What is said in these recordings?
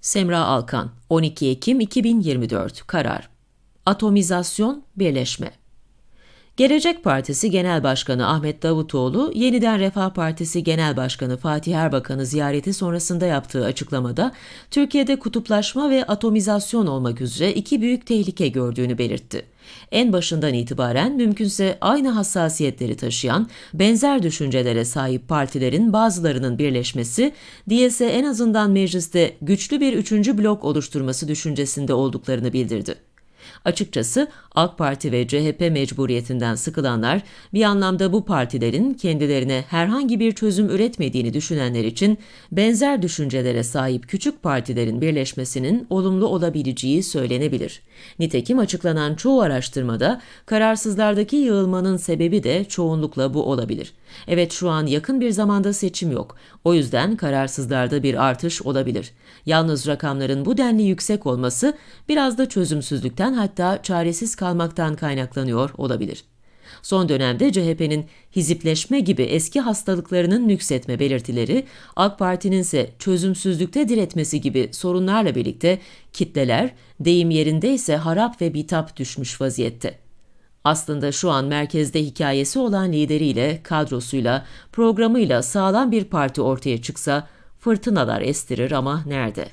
Semra Alkan, 12 Ekim 2024 Karar. Atomizasyon, Birleşme Gelecek Partisi Genel Başkanı Ahmet Davutoğlu, Yeniden Refah Partisi Genel Başkanı Fatih Erbakan'ı ziyareti sonrasında yaptığı açıklamada, Türkiye'de kutuplaşma ve atomizasyon olmak üzere iki büyük tehlike gördüğünü belirtti. En başından itibaren mümkünse aynı hassasiyetleri taşıyan, benzer düşüncelere sahip partilerin bazılarının birleşmesi, diyese en azından mecliste güçlü bir üçüncü blok oluşturması düşüncesinde olduklarını bildirdi. Açıkçası AK Parti ve CHP mecburiyetinden sıkılanlar bir anlamda bu partilerin kendilerine herhangi bir çözüm üretmediğini düşünenler için benzer düşüncelere sahip küçük partilerin birleşmesinin olumlu olabileceği söylenebilir. Nitekim açıklanan çoğu araştırmada kararsızlardaki yığılmanın sebebi de çoğunlukla bu olabilir. Evet şu an yakın bir zamanda seçim yok. O yüzden kararsızlarda bir artış olabilir. Yalnız rakamların bu denli yüksek olması biraz da çözümsüzlükten hatta çaresiz kalmaktan kaynaklanıyor olabilir. Son dönemde CHP'nin hizipleşme gibi eski hastalıklarının nüksetme belirtileri, AK Parti'nin ise çözümsüzlükte diretmesi gibi sorunlarla birlikte kitleler, deyim yerinde ise harap ve bitap düşmüş vaziyette. Aslında şu an merkezde hikayesi olan lideriyle, kadrosuyla, programıyla sağlam bir parti ortaya çıksa fırtınalar estirir ama nerede?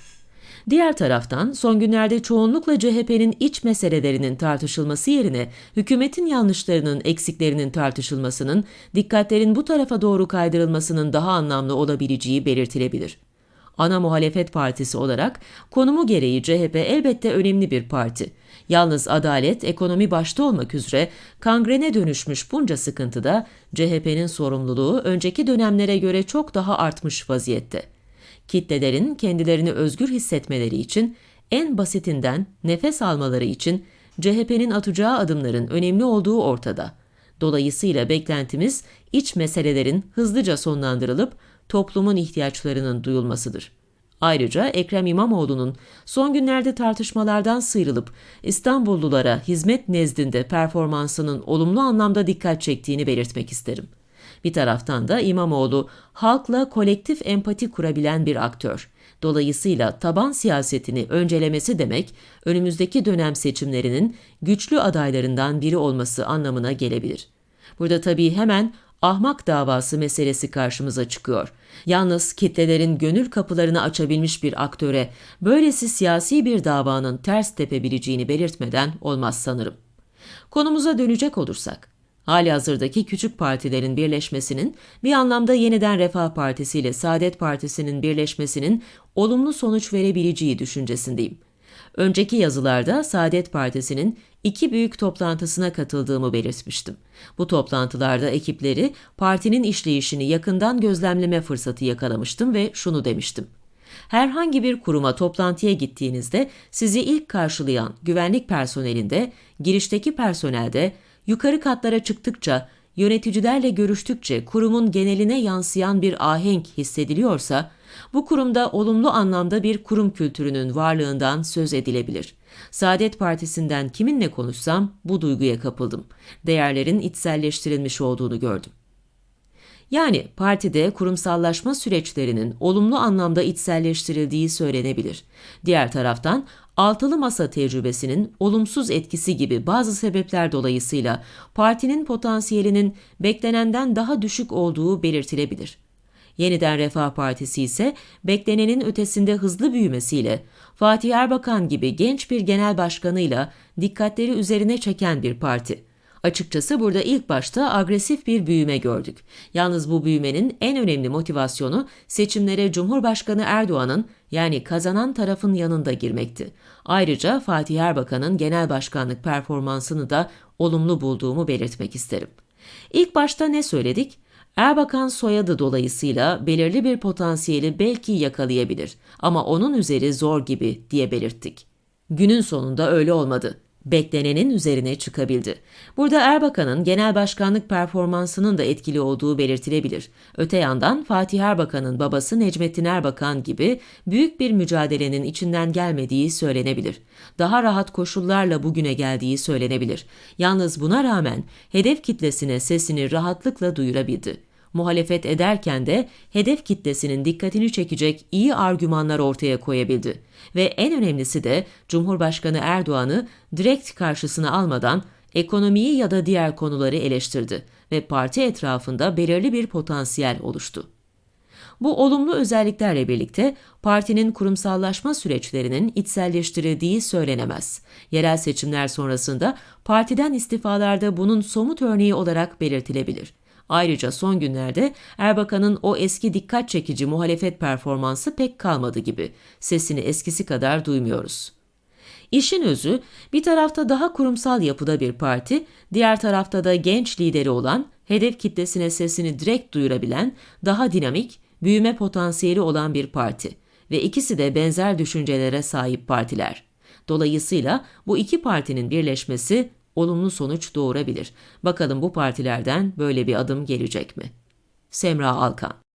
Diğer taraftan son günlerde çoğunlukla CHP'nin iç meselelerinin tartışılması yerine hükümetin yanlışlarının, eksiklerinin tartışılmasının, dikkatlerin bu tarafa doğru kaydırılmasının daha anlamlı olabileceği belirtilebilir. Ana muhalefet partisi olarak konumu gereği CHP elbette önemli bir parti. Yalnız adalet, ekonomi başta olmak üzere kangrene dönüşmüş bunca sıkıntıda CHP'nin sorumluluğu önceki dönemlere göre çok daha artmış vaziyette. Kitlelerin kendilerini özgür hissetmeleri için en basitinden nefes almaları için CHP'nin atacağı adımların önemli olduğu ortada. Dolayısıyla beklentimiz iç meselelerin hızlıca sonlandırılıp toplumun ihtiyaçlarının duyulmasıdır. Ayrıca Ekrem İmamoğlu'nun son günlerde tartışmalardan sıyrılıp İstanbullulara hizmet nezdinde performansının olumlu anlamda dikkat çektiğini belirtmek isterim. Bir taraftan da İmamoğlu halkla kolektif empati kurabilen bir aktör. Dolayısıyla taban siyasetini öncelemesi demek önümüzdeki dönem seçimlerinin güçlü adaylarından biri olması anlamına gelebilir. Burada tabii hemen ahmak davası meselesi karşımıza çıkıyor. Yalnız kitlelerin gönül kapılarını açabilmiş bir aktöre böylesi siyasi bir davanın ters tepebileceğini belirtmeden olmaz sanırım. Konumuza dönecek olursak, hali hazırdaki küçük partilerin birleşmesinin bir anlamda yeniden Refah Partisi ile Saadet Partisi'nin birleşmesinin olumlu sonuç verebileceği düşüncesindeyim. Önceki yazılarda Saadet Partisi'nin iki büyük toplantısına katıldığımı belirtmiştim. Bu toplantılarda ekipleri partinin işleyişini yakından gözlemleme fırsatı yakalamıştım ve şunu demiştim. Herhangi bir kuruma toplantıya gittiğinizde sizi ilk karşılayan güvenlik personelinde, girişteki personelde, yukarı katlara çıktıkça, yöneticilerle görüştükçe kurumun geneline yansıyan bir ahenk hissediliyorsa, bu kurumda olumlu anlamda bir kurum kültürünün varlığından söz edilebilir. Saadet Partisi'nden kiminle konuşsam bu duyguya kapıldım. Değerlerin içselleştirilmiş olduğunu gördüm. Yani partide kurumsallaşma süreçlerinin olumlu anlamda içselleştirildiği söylenebilir. Diğer taraftan altılı masa tecrübesinin olumsuz etkisi gibi bazı sebepler dolayısıyla partinin potansiyelinin beklenenden daha düşük olduğu belirtilebilir. Yeniden Refah Partisi ise beklenenin ötesinde hızlı büyümesiyle Fatih Erbakan gibi genç bir genel başkanıyla dikkatleri üzerine çeken bir parti. Açıkçası burada ilk başta agresif bir büyüme gördük. Yalnız bu büyümenin en önemli motivasyonu seçimlere Cumhurbaşkanı Erdoğan'ın yani kazanan tarafın yanında girmekti. Ayrıca Fatih Erbakan'ın genel başkanlık performansını da olumlu bulduğumu belirtmek isterim. İlk başta ne söyledik? Erbakan soyadı dolayısıyla belirli bir potansiyeli belki yakalayabilir ama onun üzeri zor gibi diye belirttik. Günün sonunda öyle olmadı beklenenin üzerine çıkabildi. Burada Erbakan'ın genel başkanlık performansının da etkili olduğu belirtilebilir. Öte yandan Fatih Erbakan'ın babası Necmettin Erbakan gibi büyük bir mücadelenin içinden gelmediği söylenebilir. Daha rahat koşullarla bugüne geldiği söylenebilir. Yalnız buna rağmen hedef kitlesine sesini rahatlıkla duyurabildi. Muhalefet ederken de hedef kitlesinin dikkatini çekecek iyi argümanlar ortaya koyabildi. Ve en önemlisi de Cumhurbaşkanı Erdoğan'ı direkt karşısına almadan ekonomiyi ya da diğer konuları eleştirdi ve parti etrafında belirli bir potansiyel oluştu. Bu olumlu özelliklerle birlikte partinin kurumsallaşma süreçlerinin içselleştirildiği söylenemez. Yerel seçimler sonrasında partiden istifalarda bunun somut örneği olarak belirtilebilir. Ayrıca son günlerde Erbakan'ın o eski dikkat çekici muhalefet performansı pek kalmadı gibi. Sesini eskisi kadar duymuyoruz. İşin özü bir tarafta daha kurumsal yapıda bir parti, diğer tarafta da genç lideri olan, hedef kitlesine sesini direkt duyurabilen, daha dinamik, büyüme potansiyeli olan bir parti ve ikisi de benzer düşüncelere sahip partiler. Dolayısıyla bu iki partinin birleşmesi olumlu sonuç doğurabilir. Bakalım bu partilerden böyle bir adım gelecek mi? Semra Alkan